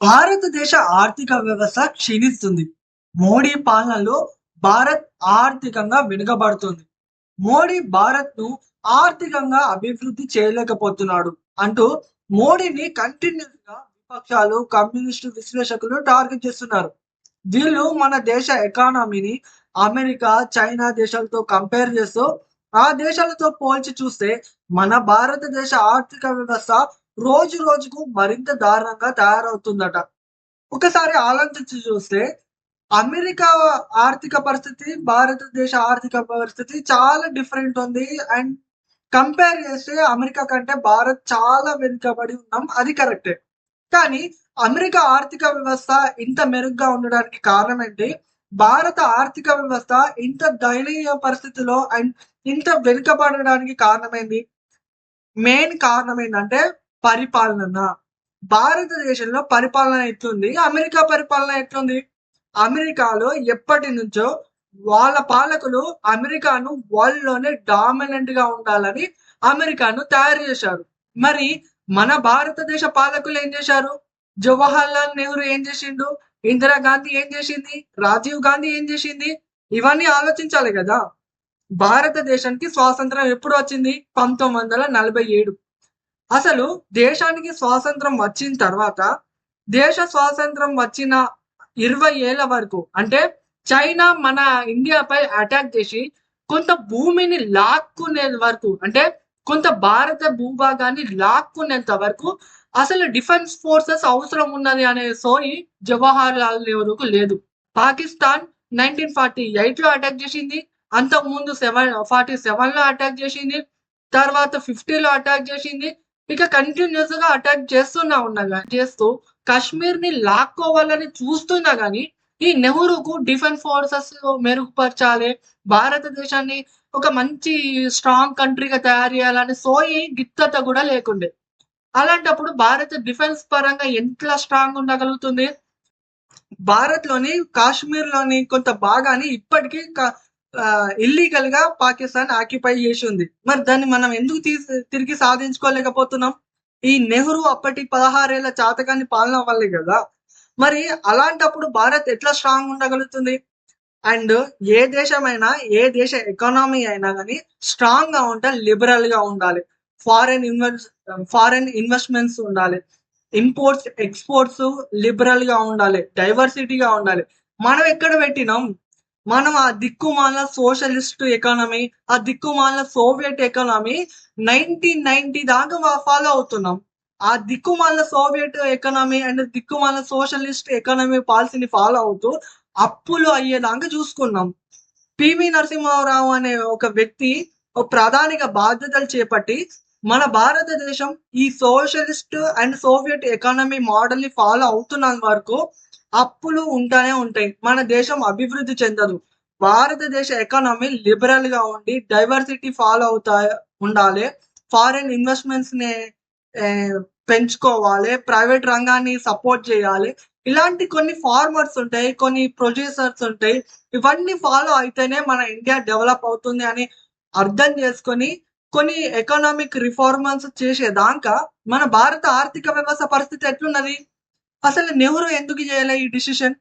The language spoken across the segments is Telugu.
భారతదేశ ఆర్థిక వ్యవస్థ క్షీణిస్తుంది. మోడీ పాలనలో భారత్ ఆర్థికంగా వెనుకబడుతుంది. మోడీ భారత్ను ఆర్థికంగా అభివృద్ధి చేయలేకపోతున్నాడు అంటూ మోడీని కంటిన్యూస్‌గా విపక్షాలు, కమ్యూనిస్టు విశ్లేషకులు టార్గెట్ చేస్తున్నారు. వీళ్ళు మన దేశ ఎకానమీని అమెరికా, చైనా దేశాలతో కంపేర్ చేస్తూ ఆ దేశాలతో పోల్చి చూస్తే మన భారతదేశ ఆర్థిక వ్యవస్థ రోజు రోజుకు మరింత దారుణంగా తయారవుతుందట. ఒకసారి ఆలోచించి చూస్తే అమెరికా ఆర్థిక పరిస్థితి, భారతదేశ ఆర్థిక పరిస్థితి చాలా డిఫరెంట్ ఉంది. అండ్ కంపేర్ చేస్తే అమెరికా కంటే భారత్ చాలా వెనుకబడి ఉన్నాం. అది కరెక్టే. కానీ అమెరికా ఆర్థిక వ్యవస్థ ఇంత మెరుగ్గా ఉండడానికి కారణం ఏంటి? భారత ఆర్థిక వ్యవస్థ ఇంత దయనీయ పరిస్థితిలో అండ్ ఇంత వెనుకబడడానికి కారణమైంది మెయిన్ కారణం ఏంటంటే పరిపాలన. భారతదేశంలో పరిపాలన ఎట్లుంది? అమెరికా పరిపాలన ఎట్లుంది? అమెరికాలో ఎప్పటి నుంచో వాళ్ళ పాలకులు అమెరికాను వరల్డ్‌లోనే డామినెంట్‌గా ఉండాలని అమెరికాను తయారు చేశారు. మరి మన భారతదేశ పాలకులు ఏం చేశారు? జవహర్లాల్ నెహ్రూ ఏం చేసిండు? ఇందిరాగాంధీ ఏం చేసింది? రాజీవ్ గాంధీ ఏం చేసింది? ఇవన్నీ ఆలోచించాలి కదా భారతదేశానికి స్వాతంత్రం ఎప్పుడు వచ్చింది? 1947. అసలు దేశానికి స్వాతంత్రం వచ్చిన తర్వాత దేశ స్వాతంత్రం వచ్చిన 20 ఏళ్ళ వరకు అంటే చైనా మన ఇండియాపై అటాక్ చేసి కొంత భూమిని లాక్కునే వరకు అంటే కొంత భారత భూభాగాన్ని లాక్కునేంత వరకు అసలు డిఫెన్స్ ఫోర్సెస్ అవసరం ఉన్నది అనే సోయి జవహర్లాల్ నెహ్రూకు లేదు. పాకిస్తాన్ 1948లో అటాక్ చేసింది. అంతకుముందు సెవెన్ 47లో అటాక్ చేసింది. తర్వాత 50లో అటాక్ చేసింది. ఇక కంటిన్యూస్గా అటాక్ చేస్తున్నా ఉన్నా చేస్తూ చేస్తూ కాశ్మీర్‌ని లాక్కోవాలని చూస్తున్నా గాని ఈ నెహ్రూకు డిఫెన్స్ ఫోర్సెస్ మెరుగుపరచాలి. భారతదేశాన్ని ఒక మంచి స్ట్రాంగ్ కంట్రీగా తయారు చేయాలని సోయి గిత్తత కూడా లేకుండే. అలాంటప్పుడు భారత్ డిఫెన్స్ పరంగా ఎంత స్ట్రాంగ్ ఉండగలుగుతుంది? భారత్‌లోని కాశ్మీర్‌లోని కొంత భాగాన్ని ఇప్పటికీ ఇల్లీగల్గా పాకిస్తాన్ ఆక్యుపై చేసి ఉంది. మరి దాన్ని మనం ఎందుకు తిరిగి సాధించుకోలేకపోతున్నాం? ఈ నెహ్రూ అప్పటి పదహారేళ్ళ చాతకాన్ని పాలన వల్లే కదా మరి అలాంటప్పుడు భారత్ ఎట్లా స్ట్రాంగ్ ఉండగలుగుతుంది? అండ్ ఏ దేశమైనా, ఏ దేశ ఎకానమీ అయినా కానీ స్ట్రాంగ్గా ఉంటే లిబరల్గా ఉండాలి. ఫారెన్ ఇన్వెస్ట్ ఫారెన్ ఇన్వెస్ట్‌మెంట్స్ ఉండాలి. ఇంపోర్ట్స్, ఎక్స్‌పోర్ట్స్ లిబరల్గా ఉండాలి. డైవర్సిటీగా ఉండాలి. మనం ఎక్కడ పెట్టినాం? మనం ఆ దిక్కుమాల సోషలిస్ట్ ఎకానమీ, ఆ దిక్కుమాల సోవియట్ ఎకానమీ 1990 దాకా ఫాలో అవుతున్నాం. ఆ దిక్కుమాల సోవియట్ ఎకానమీ అండ్ దిక్కుమాల సోషలిస్ట్ ఎకానమీ పాలసీని ఫాలో అవుతూ అప్పులు అయ్యేదాకా చూసుకున్నాం. పివి నరసింహారావు అనే ఒక వ్యక్తి ఒక ప్రధానిగా బాధ్యతలు చేపట్టి మన భారతదేశం ఈ సోషలిస్ట్ అండ్ సోవియట్ ఎకానమీ మోడల్‌ని ఫాలో అవుతున్నంత వరకు అప్పులు ఉంటానే ఉంటాయి. మన దేశం అభివృద్ధి చెందదు. భారతదేశ ఎకానమీ లిబరల్‌గా ఉండి డైవర్సిటీ ఫాలో అవుతా ఉండాలి. ఫారెన్ ఇన్వెస్ట్మెంట్స్ని పెంచుకోవాలి. ప్రైవేట్ రంగాన్ని సపోర్ట్ చేయాలి. ఇలాంటి కొన్ని ఫార్మర్స్ ఉంటాయి. కొన్ని ప్రొడ్యూసర్స్ ఉంటాయి. ఇవన్నీ ఫాలో అయితేనే మన ఇండియా డెవలప్ అవుతుంది అని అర్థం చేసుకొని కొన్ని ఎకనామిక్ రిఫార్మర్స్ చేసేదాకా మన భారత ఆర్థిక వ్యవస్థ పరిస్థితి ఎట్లున్నది? అసలు నెహ్రూ ఎందుకు చేయలే ఈ డిసిషన్?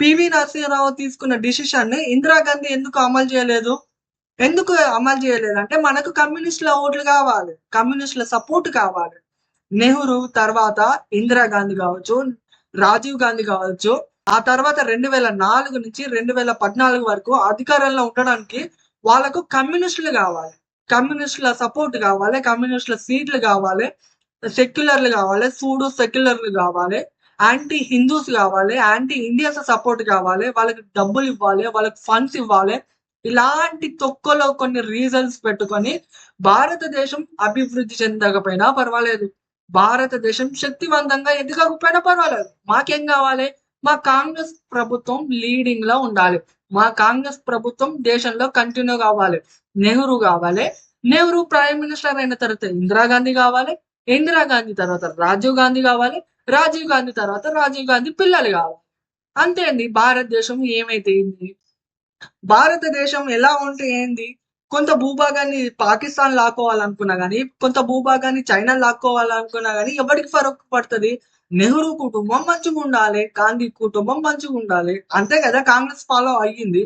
పివి నరసింహారావు తీసుకున్న డిసిషన్‌ని ఇందిరాగాంధీ ఎందుకు అమలు చేయలేదు? ఎందుకు అమలు చేయలేదు అంటే మనకు కమ్యూనిస్టుల ఓట్లు కావాలి. కమ్యూనిస్టుల సపోర్ట్ కావాలి. నెహ్రూ తర్వాత ఇందిరాగాంధీ కావచ్చు, రాజీవ్ గాంధీ కావచ్చు, ఆ తర్వాత 2004 నుంచి 2014 వరకు అధికారంలో ఉండడానికి వాళ్ళకు కమ్యూనిస్టులు కావాలి. కమ్యూనిస్టుల సపోర్ట్ కావాలి. కమ్యూనిస్టుల సీట్లు కావాలి. సెక్యులర్‌లు కావాలి. సూడు సెక్యులర్‌లు కావాలి. యాంటీ హిందూస్ కావాలి. యాంటీ ఇండియాస్ సపోర్ట్ కావాలి. వాళ్ళకి డబ్బులు ఇవ్వాలి. వాళ్ళకి ఫండ్స్ ఇవ్వాలి. ఇలాంటి తొక్కలో కొన్ని రీజన్స్ పెట్టుకొని భారతదేశం అభివృద్ధి చెందకపోయినా పర్వాలేదు. భారతదేశం శక్తివంతంగా ఎదగకపోయినా పర్వాలేదు. మాకేం కావాలి? మా కాంగ్రెస్ ప్రభుత్వం లీడింగ్లో ఉండాలి. మా కాంగ్రెస్ ప్రభుత్వం దేశంలో కంటిన్యూ కావాలి. నెహ్రూ కావాలి. నెహ్రూ ప్రైమ్ మినిస్టర్ అయిన తర్వాత ఇందిరాగాంధీ కావాలి. ఇందిరాగాంధీ తర్వాత రాజీవ్ గాంధీ కావాలి. రాజీవ్ గాంధీ తర్వాత రాజీవ్ గాంధీ పిల్లలు కావాలి. అంతే అండి. భారతదేశం ఏమైతే ఏంది? భారతదేశం ఎలా ఉంటే ఏంది? కొంత భూభాగాన్ని పాకిస్తాన్ లాక్కోవాలనుకున్నా కానీ కొంత భూభాగాన్ని చైనా లాక్కోవాలనుకున్నా కానీ ఎవరికి ఫరక్ పడుతుంది నెహ్రూ కుటుంబం మంచిగా ఉండాలి గాంధీ కుటుంబం మంచిగా ఉండాలి అంతే కదా కాంగ్రెస్ ఫాలో అయ్యింది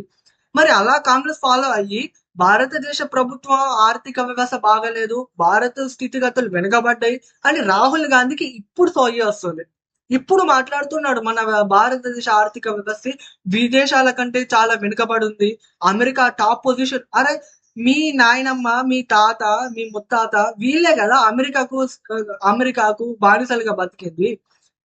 మరి అలా కాంగ్రెస్ ఫాలో అయ్యి భారతదేశ ప్రభుత్వ ఆర్థిక వ్యవస్థ బాగలేదు భారత స్థితిగతులు వెనుకబడ్డాయి అని రాహుల్ గాంధీకి ఇప్పుడు సోయి వస్తుంది. ఇప్పుడు మాట్లాడుతున్నాడు మన భారతదేశ ఆర్థిక వ్యవస్థ విదేశాల కంటే చాలా వెనుకబడి ఉంది అమెరికా టాప్ పొజిషన్. అరే మీ నాయనమ్మ మీ తాత మీ ముత్తాత వీళ్ళే కదా అమెరికాకు అమెరికాకు బానిసలుగా బతికింది.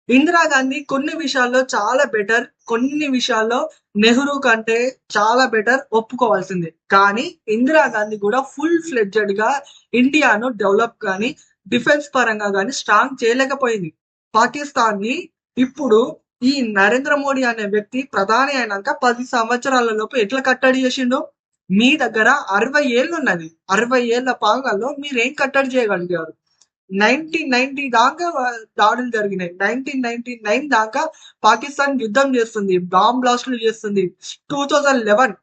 ఇందిరాగాంధీ కొన్ని విషయాల్లో చాలా బెటర్ కొన్ని విషయాల్లో నెహ్రూ కంటే చాలా బెటర్ ఒప్పుకోవాల్సిందే. కానీ ఇందిరాగాంధీ కూడా ఫుల్ ఫ్లెడ్జెడ్గా ఇండియాను డెవలప్ కానీ డిఫెన్స్ పరంగా కానీ స్ట్రాంగ్ చేయలేకపోయింది. పాకిస్తాన్ని ఇప్పుడు ఈ నరేంద్ర మోడీ అనే వ్యక్తి ప్రధాని అయినాక పది సంవత్సరాలలోపు ఎట్లా కట్టడి చేసిండు? మీ దగ్గర అరవై ఏళ్ళు ఉన్నది. అరవై ఏళ్ళ పాలనలో మీరేం కట్టడి చేయగలిగారు? నైన్టీన్ నైన్టీ దాకా దాడులు జరిగినాయి. నైన్టీన్ నైన్టీ నైన్ దాకా పాకిస్తాన్ యుద్ధం చేస్తుంది. బాంబ్ బ్లాస్టులు చేస్తుంది. Two thousand eleven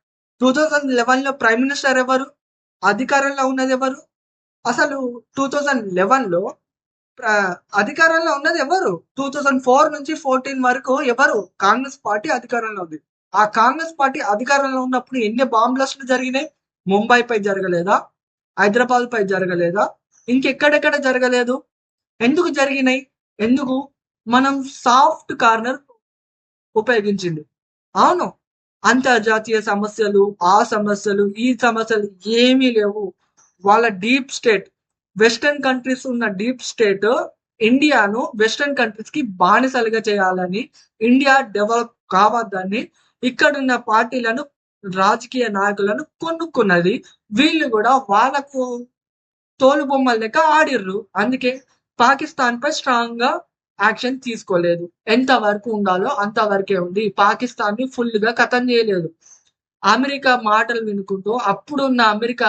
two thousand లెవెన్లో prime minister ఎవరు? అధికారంలో ఉన్నది ఎవరు? అసలు టూ థౌజండ్ లెవెన్లో అధికారంలో ఉన్నది ఎవరు? టూ థౌజండ్ ఫోర్ నుంచి ఫోర్టీన్ వరకు ఎవరు? కాంగ్రెస్ పార్టీ అధికారంలో ఉంది. ఆ కాంగ్రెస్ పార్టీ అధికారంలో ఉన్నప్పుడు ఎన్ని బాంబ్ బ్లాస్టులు జరిగినాయి? ముంబై పై జరగలేదా? హైదరాబాద్ పై జరగలేదా? ఇంకెక్కడెక్కడ జరగలేదు? ఎందుకు జరిగినాయి? ఎందుకు మనం సాఫ్ట్ కార్నర్ ఉపయోగించింది అవును అంతర్జాతీయ సమస్యలు ఆ సమస్యలు ఈ సమస్యలు ఏమీ లేవు. వాళ్ళ డీప్ స్టేట్ వెస్టర్న్ కంట్రీస్ ఉన్న డీప్ స్టేట్ ఇండియాను వెస్టర్న్ కంట్రీస్కి బానిసలుగా చేయాలని ఇండియా డెవలప్ కావద్దని ఇక్కడున్న పార్టీలను రాజకీయ నాయకులను కొనుక్కున్నది. వీళ్ళు కూడా వాళ్ళకు తోలు బొమ్మల లెక్క ఆడిర్రు. అందుకే పాకిస్తాన్ పై స్ట్రాంగ్గా యాక్షన్ తీసుకోలేదు. ఎంత వరకు ఉండాలో అంత వరకే ఉంది. పాకిస్తాన్ని ఫుల్గా కథం చేయలేదు. అమెరికా మాటలు వినుకుంటూ అప్పుడున్న అమెరికా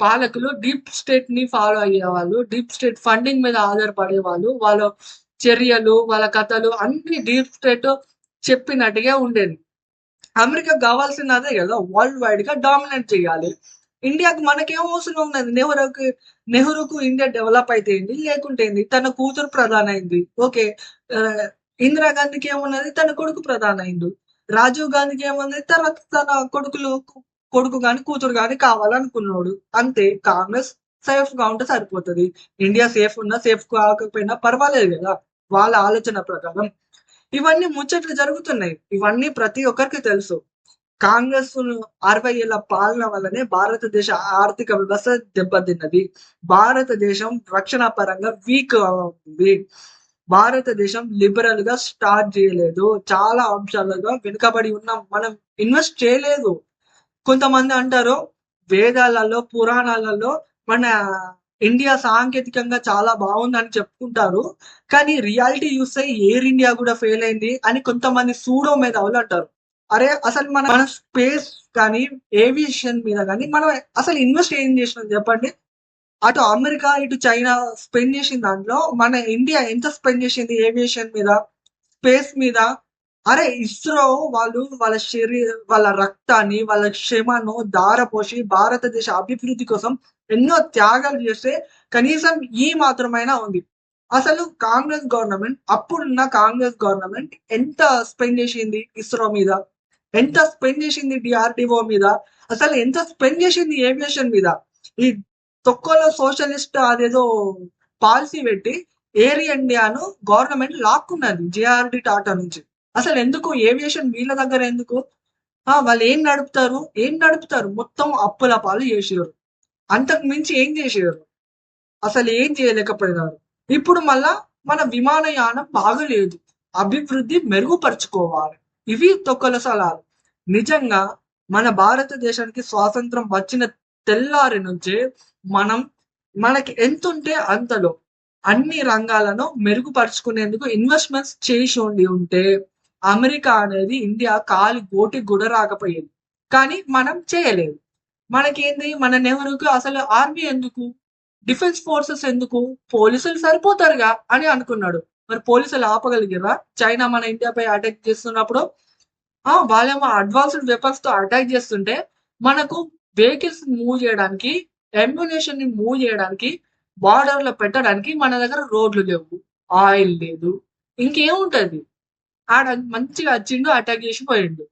పాలకులు డీప్ స్టేట్ని ఫాలో అయ్యేవాళ్ళు డీప్ స్టేట్ ఫండింగ్ మీద ఆధారపడే వాళ్ళు వాళ్ళ చర్యలు వాళ్ళ కథలు అన్ని డీప్ స్టేట్ చెప్పినట్టుగా ఉండేది అమెరికా కావాల్సింది అదే కదా వరల్డ్ వైడ్గా డామినేట్ చేయాలి. ఇండియాకి మనకేం అవసరం ఉన్నది? నెహ్రూకి నెహ్రూకు ఇండియా డెవలప్ అయితే ఏంది లేకుంటే ఏంది తన కూతురు ప్రధాన అయింది ఓకే ఇందిరాగాంధీకి ఏమున్నది? తన కొడుకు ప్రధాన అయింది రాజీవ్ గాంధీకి ఏమున్నది? తర్వాత తన కొడుకులు కొడుకు గాని కూతురు గాని కావాలనుకున్నాడు. అంతే కాంగ్రెస్ సేఫ్గా ఉంటే సరిపోతుంది. ఇండియా సేఫ్ ఉన్నా సేఫ్ కాకపోయినా పర్వాలేదు కదా వాళ్ళ ఆలోచన ప్రకారం. ఇవన్నీ ముచ్చట్లు జరుగుతున్నాయి. ఇవన్నీ ప్రతి ఒక్కరికి తెలుసు. కాంగ్రెస్ అరవై ఏళ్ళ పాలన వల్లనే భారతదేశ ఆర్థిక వ్యవస్థ దెబ్బతిన్నది. భారతదేశం రక్షణ పరంగా వీక్ ఉంది. భారతదేశం లిబరల్గా స్టార్ట్ చేయలేదు. చాలా అంశాలుగా వెనుకబడి ఉన్నాం మనం ఇన్వెస్ట్ చేయలేదు. కొంతమంది అంటారు వేదాలలో పురాణాలలో మన ఇండియా సాంకేతికంగా చాలా బాగుందని చెప్పుకుంటారు. కానీ రియాలిటీ చూస్తే ఎయిర్ ఇండియా కూడా ఫెయిల్ అయింది అని కొంతమంది సూడో మేధావులు అంటారు. అరే అసలు మన మన స్పేస్ కానీ ఏవియేషన్ మీద కానీ మనం అసలు ఇన్వెస్ట్ ఏం చేసినాం చెప్పండి? అటు అమెరికా ఇటు చైనా స్పెండ్ చేసిన దాంట్లో మన ఇండియా ఎంత స్పెండ్ చేసింది ఏవియేషన్ మీద స్పేస్ మీద? అరే ఇస్రో వాళ్ళు వాళ్ళ శరీర వాళ్ళ రక్తాన్ని వాళ్ళ క్షమను దారపోసి భారతదేశ అభివృద్ధి కోసం ఎన్నో త్యాగాలు చేస్తే కనీసం ఈ మాత్రమైనా ఉంది. అసలు కాంగ్రెస్ గవర్నమెంట్ అప్పుడున్న కాంగ్రెస్ గవర్నమెంట్ ఎంత స్పెండ్ చేసింది ఇస్రో మీద? ఎంత స్పెండ్ చేసింది డిఆర్డిఓ మీద? అసలు ఎంత స్పెండ్ చేసింది ఏవియేషన్ మీద? ఈ తొక్కలో సోషలిస్ట్ అదేదో పాలసీ పెట్టి ఎయిర్ ఇండియాను గవర్నమెంట్ లాక్కున్నది జేఆర్డి టాటా నుంచి. అసలు ఎందుకు? ఏవియేషన్ వీళ్ళ దగ్గర ఎందుకు? వాళ్ళు ఏం నడుపుతారు? ఏం నడుపుతారు? మొత్తం అప్పుల పాలు చేసేవారు అంతకు మించి ఏం చేసేవారు అసలు ఏం చేయలేకపోయినారు. ఇప్పుడు మళ్ళా మన విమానయానం బాగలేదు. అభివృద్ధి మెరుగుపరుచుకోవాలి. ఇవి తొక్కల సలాలు నిజంగా మన భారతదేశానికి స్వాతంత్రం వచ్చిన తెల్లారి నుంచే మనం మనకి ఎంత ఉంటే అంతలో అన్ని రంగాలను మెరుగుపరుచుకునేందుకు ఇన్వెస్ట్మెంట్స్ చేసి ఉండి ఉంటే అమెరికా అనేది ఇండియా కాలి గోటి కూడా రాకపోయేది కానీ మనం చేయలేదు. మనకేంది? మన నెహ్రూకి అసలు ఆర్మీ ఎందుకు? డిఫెన్స్ ఫోర్సెస్ ఎందుకు? పోలీసులు సరిపోతారుగా అని అనుకున్నాడు. మరి పోలీసులు ఆపగలిగిరా? చైనా మన ఇండియాపై అటాక్ చేస్తున్నప్పుడు వాళ్ళేమో అడ్వాన్స్డ్ వెపన్స్తో అటాక్ చేస్తుంటే మనకు వెహికల్స్ మూవ్ చేయడానికి ఎమ్యునేషన్ని మూవ్ చేయడానికి బార్డర్లో పెట్టడానికి మన దగ్గర రోడ్లు లేవు. ఆయిల్ లేదు. ఇంకేముంటది? ఆడ మంచిగా వచ్చిండు అటాక్ చేసి పోయిండు.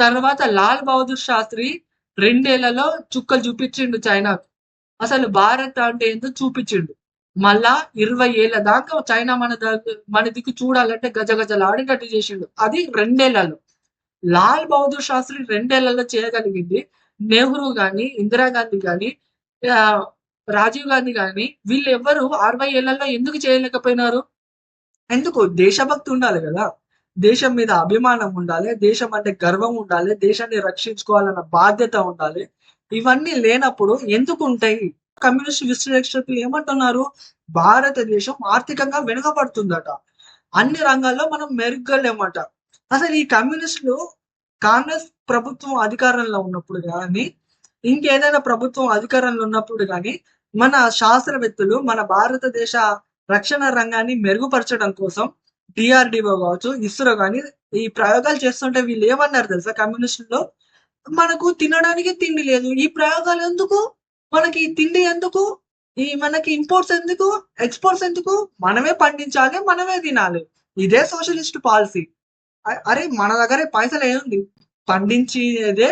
తర్వాత లాల్ బహదూర్ శాస్త్రి రెండేళ్ళలో చుక్కలు చూపించిండు చైనాకు. అసలు భారత్ అంటే ఏందో చూపించిండు. మళ్ళా ఇరవై ఏళ్ళ దాకా చైనా మన దగ్గర మన దిక్కు చూడాలంటే గజగజలాడినట్టు చేసిండు. అది రెండేళ్ళలో. లాల్ బహదూర్ శాస్త్రి రెండేళ్ళలో చేయగలిగింది. నెహ్రూ గాని ఇందిరాగాంధీ గాని రాజీవ్ గాంధీ గాని వీళ్ళు ఎవ్వరు అరవై ఏళ్ళలో ఎందుకు చేయలేకపోయినారు? ఎందుకు? దేశభక్తి ఉండాలి కదా. దేశం మీద అభిమానం ఉండాలి దేశం అంటే గర్వం ఉండాలి దేశాన్ని రక్షించుకోవాలన్న బాధ్యత ఉండాలి. ఇవన్నీ లేనప్పుడు ఎందుకు ఉంటాయి కమ్యూనిస్ట్ విశ్లేషకులు ఏమంటున్నారు? భారతదేశం ఆర్థికంగా వెనుకబడుతుందట. అన్ని రంగాల్లో మనం మెరుగ్గలేమట. అసలు ఈ కమ్యూనిస్టులు కాంగ్రెస్ ప్రభుత్వం అధికారంలో ఉన్నప్పుడు కానీ ఇంకేదైనా ప్రభుత్వం అధికారంలో ఉన్నప్పుడు కానీ మన శాస్త్రవేత్తలు మన భారతదేశ రక్షణ రంగాన్ని మెరుగుపరచడం కోసం డిఆర్డిఓ కావచ్చు ఇస్రో కానీ ఈ ప్రయోగాలు చేస్తుంటే వీళ్ళు ఏమన్నారు తెలుసా కమ్యూనిస్టుల్లో మనకు తినడానికి తిండి లేదు. ఈ ప్రయోగాలు ఎందుకు? మనకి ఈ తిండి ఎందుకు? ఈ మనకి ఇంపోర్ట్స్ ఎందుకు? ఎక్స్పోర్ట్స్ ఎందుకు? మనమే పండించాలి మనమే తినాలి. ఇదే సోషలిస్ట్ పాలసీ అరే మన దగ్గర పైసలు ఏముంది? పండించేదే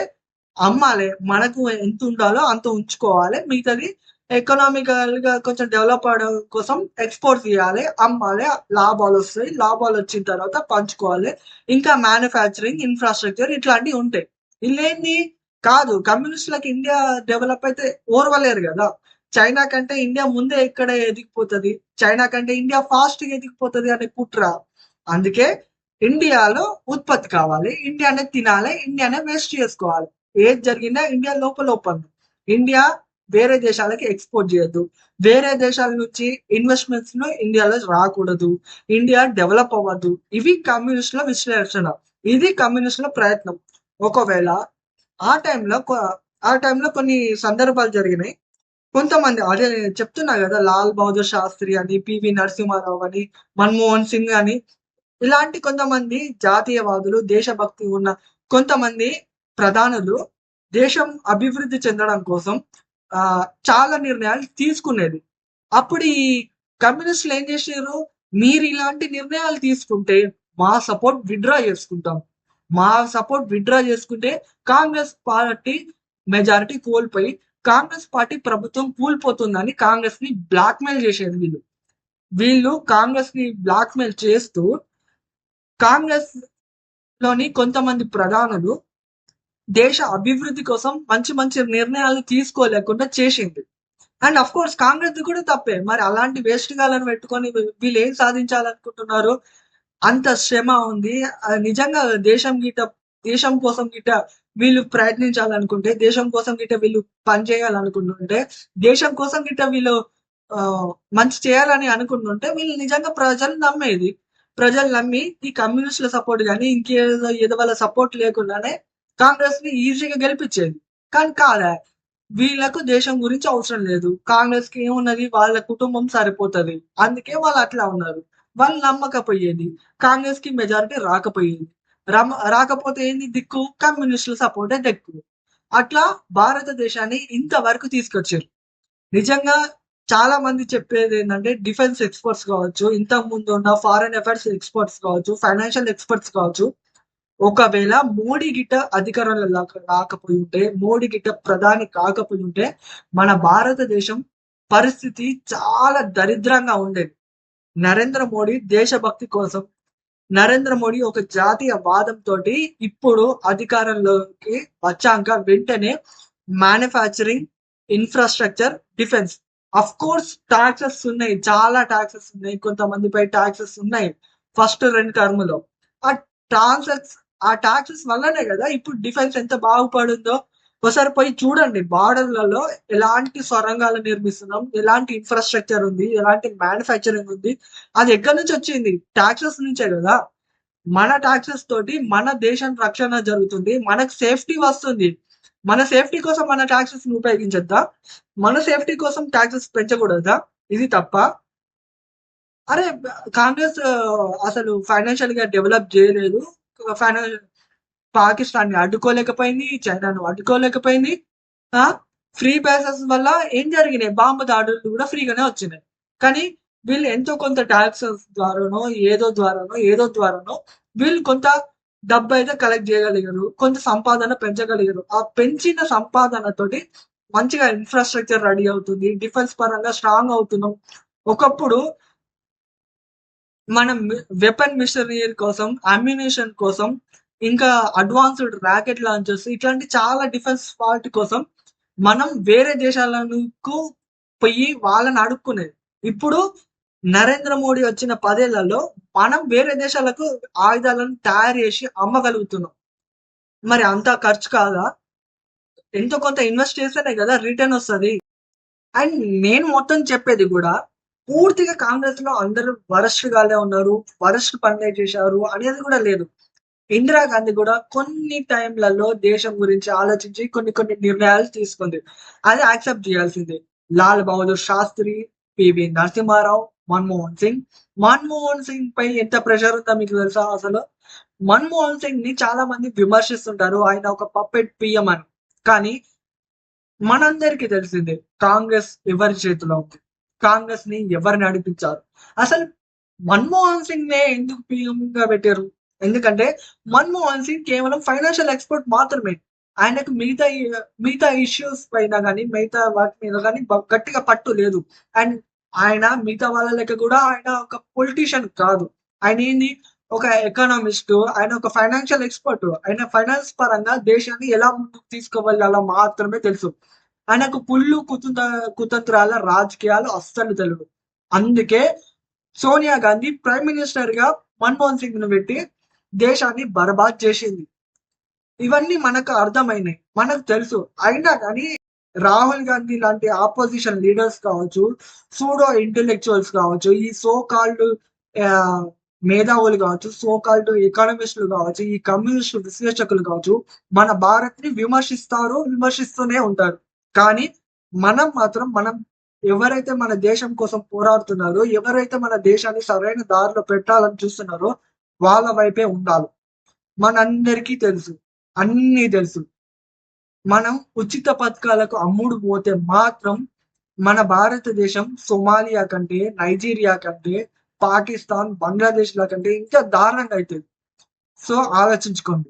అమ్మాలి. మనకు ఎంత ఉండాలో అంత ఉంచుకోవాలి. మిగతాది ఎకనామికల్గా కొంచెం డెవలప్ అవడం కోసం ఎక్స్పోర్ట్ చేయాలి. అమ్మాలి లాభాలు వస్తాయి. లాభాలు వచ్చిన తర్వాత పంచుకోవాలి. ఇంకా మ్యానుఫ్యాక్చరింగ్ ఇన్ఫ్రాస్ట్రక్చర్ ఇట్లాంటివి ఉంటాయి. ఇల్లేంది? కాదు. కమ్యూనిస్టులకు ఇండియా డెవలప్ అయితే ఓర్వలేరు కదా. చైనా కంటే ఇండియా ముందే ఎక్కడ ఎదిగిపోతుంది? చైనా కంటే ఇండియా ఫాస్ట్గా ఎదిగిపోతుంది అనే కుట్ర. అందుకే ఇండియాలో ఉత్పత్తి కావాలి ఇండియానే తినాలి ఇండియానే వేస్ట్ చేసుకోవాలి. ఏది జరిగినా ఇండియా లోపల ఒప్పందం ఇండియా వేరే దేశాలకి ఎక్స్పోర్ట్ చేయొద్దు. వేరే దేశాల నుంచి ఇన్వెస్ట్మెంట్స్ను ఇండియాలో రాకూడదు. ఇండియా డెవలప్ అవ్వద్దు. ఇవి కమ్యూనిస్టుల విశ్లేషణ. ఇది కమ్యూనిస్టుల ప్రయత్నం. ఒకవేళ ఆ టైంలో ఆ టైంలో కొన్ని సందర్భాలు జరిగినాయి. కొంతమంది అదే చెప్తున్నా కదా లాల్ బహదూర్ శాస్త్రి అని పివి నరసింహారావు అని మన్మోహన్ సింగ్ అని ఇలాంటి కొంతమంది జాతీయవాదులు దేశభక్తి ఉన్న కొంతమంది ప్రధానులు దేశం అభివృద్ధి చెందడం కోసం ఆ చాలా నిర్ణయాలు తీసుకునేది. అప్పుడు ఈ కమ్యూనిస్టులు ఏం చేసారు మీరు ఇలాంటి నిర్ణయాలు తీసుకుంటే మా సపోర్ట్ విత్డ్రా చేసుకుంటాం. మా సపోర్ట్ విత్డ్రా చేసుకుంటే కాంగ్రెస్ పార్టీ మెజారిటీ కోల్పోయి కాంగ్రెస్ పార్టీ ప్రభుత్వం కూలిపోతుందని కాంగ్రెస్ని బ్లాక్మెయిల్ చేసేది వీళ్ళు. వీళ్ళు కాంగ్రెస్ని బ్లాక్మెయిల్ చేస్తూ కాంగ్రెస్లోని కొంతమంది ప్రధానులు దేశ అభివృద్ధి కోసం మంచి మంచి నిర్ణయాలు తీసుకోలేకుండా చేసింది. అండ్ అఫ్ కోర్స్ కాంగ్రెస్ కూడా తప్పే. మరి అలాంటి వేస్ట్ గాలను పెట్టుకొని వీళ్ళు ఏం సాధించాలనుకుంటున్నారు? అంత శ్రమ ఉంది. నిజంగా దేశం గిట్ట దేశం కోసం గిట్ట వీళ్ళు ప్రయత్నించాలనుకుంటే దేశం కోసం గిట్ట వీళ్ళు పని చేయాలనుకుంటుంటే దేశం కోసం గిట్ట వీళ్ళు మంచి చేయాలని అనుకుంటుంటే వీళ్ళు నిజంగా ప్రజలు నమ్మేది. ప్రజలు నమ్మి ఈ కమ్యూనిస్టుల సపోర్ట్ కానీ ఇంకేదో ఏదో వాళ్ళ సపోర్ట్ లేకుండానే కాంగ్రెస్ని ఈజీగా గెలిపించేది. కానీ కాదా? వీళ్ళకు దేశం గురించి అవసరం లేదు. కాంగ్రెస్కి ఏమున్నది? వాళ్ళ కుటుంబం సరిపోతుంది. అందుకే వాళ్ళు అట్లా ఉన్నారు. వాళ్ళు నమ్మకపోయేది. కాంగ్రెస్కి మెజారిటీ రాకపోయేది. రమ రాకపోతే ఏంది దిక్కు? కమ్యూనిస్టుల సపోర్టే దిక్కు. అట్లా భారతదేశాన్ని ఇంతవరకు తీసుకొచ్చారు. నిజంగా చాలా మంది చెప్పేది ఏంటంటే డిఫెన్స్ ఎక్స్పర్ట్స్ కావచ్చు ఇంతకు ముందు ఉన్న ఫారెన్ అఫైర్స్ ఎక్స్పర్ట్స్ కావచ్చు ఫైనాన్షియల్ ఎక్స్పర్ట్స్ కావచ్చు. ఒకవేళ మోడీ గిట్ట అధికారంలో రాకపోయి ఉంటే మోడీ గిట్ట ప్రధాని కాకపోయి ఉంటే మన భారతదేశం పరిస్థితి చాలా దరిద్రంగా ఉండేది. నరేంద్ర మోడీ దేశభక్తి కోసం నరేంద్ర మోడీ ఒక జాతీయ వాదంతో ఇప్పుడు అధికారంలోకి వచ్చాక వెంటనే manufacturing infrastructure defence of course taxes ఉన్నాయి. చాలా టాక్సెస్ ఉన్నాయి. కొంతమందిపై టాక్సెస్ ఉన్నాయి. ఫస్ట్ రెండు టర్మ్లో ఆ టాక్సెస్ ఆ టాక్సెస్ వల్లనే కదా ఇప్పుడు డిఫెన్స్ ఎంత బాగుపడిందో ఒకసారి పోయి చూడండి. బార్డర్లలో ఎలాంటి సొరంగాలు నిర్మిస్తున్నాం? ఎలాంటి ఇన్ఫ్రాస్ట్రక్చర్ ఉంది? ఎలాంటి మ్యానుఫ్యాక్చరింగ్ ఉంది? అది ఎక్కడి నుంచి వచ్చింది? టాక్సెస్ నుంచే కదా. మన టాక్సెస్ తోటి మన దేశం రక్షణ జరుగుతుంది. మనకు సేఫ్టీ వస్తుంది. మన సేఫ్టీ కోసం మన టాక్సెస్ ఉపయోగించద్దా? మన సేఫ్టీ కోసం టాక్సెస్ పెంచకూడదా? ఇది తప్ప. అరే కాంగ్రెస్ అసలు ఫైనాన్షియల్గా డెవలప్ చేయలేదు. ఫైనాన్షియల్ పాకిస్తాన్ని అడ్డుకోలేకపోయింది చైనాను అడ్డుకోలేకపోయింది. ఫ్రీ బేసెస్ వల్ల ఏం జరిగినాయి? బాంబు దాడులు కూడా ఫ్రీగానే వచ్చినాయి. కానీ వీళ్ళు ఎంతో కొంత ట్యాక్సెస్ ద్వారానో ఏదో ద్వారానో ఏదో ద్వారానో వీళ్ళు కొంత డబ్బు అయితే కలెక్ట్ చేయగలిగారు కొంత సంపాదన పెంచగలిగారు. ఆ పెంచిన సంపాదనతోటి మంచిగా ఇన్ఫ్రాస్ట్రక్చర్ రెడీ అవుతుంది డిఫెన్స్ పరంగా స్ట్రాంగ్ అవుతున్నాం. ఒకప్పుడు మనం వెపన్ మిషనరీ కోసం అమ్యునేషన్ కోసం ఇంకా అడ్వాన్స్డ్ ర్యాకెట్ లాంచెస్ ఇట్లాంటి చాలా డిఫెన్స్ పార్ట్ కోసం మనం వేరే దేశాలకు పోయి వాళ్ళని అడుక్కునేది. ఇప్పుడు నరేంద్ర మోడీ వచ్చిన పదేళ్ళలో మనం వేరే దేశాలకు ఆయుధాలను తయారు చేసి అమ్మగలుగుతున్నాం. మరి అంత ఖర్చు కాదా? ఎంతో కొంత ఇన్వెస్ట్ చేస్తేనే కదా రిటర్న్ వస్తుంది. అండ్ నేను మొత్తం చెప్పేది కూడా పూర్తిగా కాంగ్రెస్లో అందరూ వరస్ట్ గాలే ఉన్నారు వరస్ట్ పనులే చేశారు అనేది కూడా లేదు. ఇందిరాగాంధీ కూడా కొన్ని టైంలలో దేశం గురించి ఆలోచించి కొన్ని కొన్ని నిర్ణయాలు తీసుకుంది. అది యాక్సెప్ట్ చేయాల్సిందే. లాల్ బహదూర్ శాస్త్రి పివి నరసింహారావు మన్మోహన్ సింగ్. మన్మోహన్ సింగ్ పై ఎంత ప్రెషర్ ఉందో మీకు తెలుసా అసలు? మన్మోహన్ సింగ్ని చాలా మంది విమర్శిస్తుంటారు. ఆయన ఒక పప్పెట్ పిఎం అని. కానీ మనందరికీ తెలిసిందే కాంగ్రెస్ ఎవరి చేతిలో ఉంది? కాంగ్రెస్ని ఎవరు నడిపించారు? అసలు మన్మోహన్ సింగ్ నే ఎందుకు పిఎం గా పెట్టారు? ఎందుకంటే మన్మోహన్ సింగ్ కేవలం ఫైనాన్షియల్ ఎక్స్పర్ట్ మాత్రమే. ఆయనకు మిగతా మిగతా ఇష్యూస్ పైన కానీ మిగతా వాటి మీద కానీ గట్టిగా పట్టు లేదు. అండ్ ఆయన మిగతా వాళ్ళ లెక్క కూడా ఆయన ఒక పొలిటీషియన్ కాదు. ఆయన ఏంది? ఒక ఎకనామిస్ట్ ఆయన ఒక ఫైనాన్షియల్ ఎక్స్పర్ట్ ఆయన ఫైనాన్స్ పరంగా దేశాన్ని ఎలా ముందుకు తీసుకువెళ్ళాలో మాత్రమే తెలుసు. ఆయనకు పుల్లు కుతంత కుతంత్రాల రాజకీయాలు అస్సలు తెలియదు అందుకే సోనియా గాంధీ ప్రైమ్ మినిస్టర్గా మన్మోహన్ సింగ్ను పెట్టి దేశాన్ని బర్బాద్ చేసింది. ఇవన్నీ మనకు అర్థమైనాయి. మనకు తెలుసు. అయినా కానీ రాహుల్ గాంధీ లాంటి ఆపోజిషన్ లీడర్స్ కావచ్చు సూడో ఇంటెలెక్చువల్స్ కావచ్చు ఈ సో కాల్డ్ మేధావులు కావచ్చు సో కాల్డ్ ఎకానమిస్టులు కావచ్చు ఈ కమ్యూనిస్ట్ విశ్లేషకులు కావచ్చు మన భారత్ని విమర్శిస్తారు విమర్శిస్తూనే ఉంటారు. కానీ మనం మాత్రం మనం ఎవరైతే మన దేశం కోసం పోరాడుతున్నారో ఎవరైతే మన దేశాన్ని సరైన దారిలో పెట్టాలని చూస్తున్నారో వాళ్ళ వైపే ఉండాలి. మనందరికీ తెలుసు అన్నీ తెలుసు. మనం ఉచిత పథకాలకు అమ్ముడు పోతే మాత్రం మన భారతదేశం సోమాలియా కంటే నైజీరియా కంటే పాకిస్తాన్ బంగ్లాదేశ్ ల కంటే ఇంకా దారుణంగా అవుతుంది సో ఆలోచించుకోండి.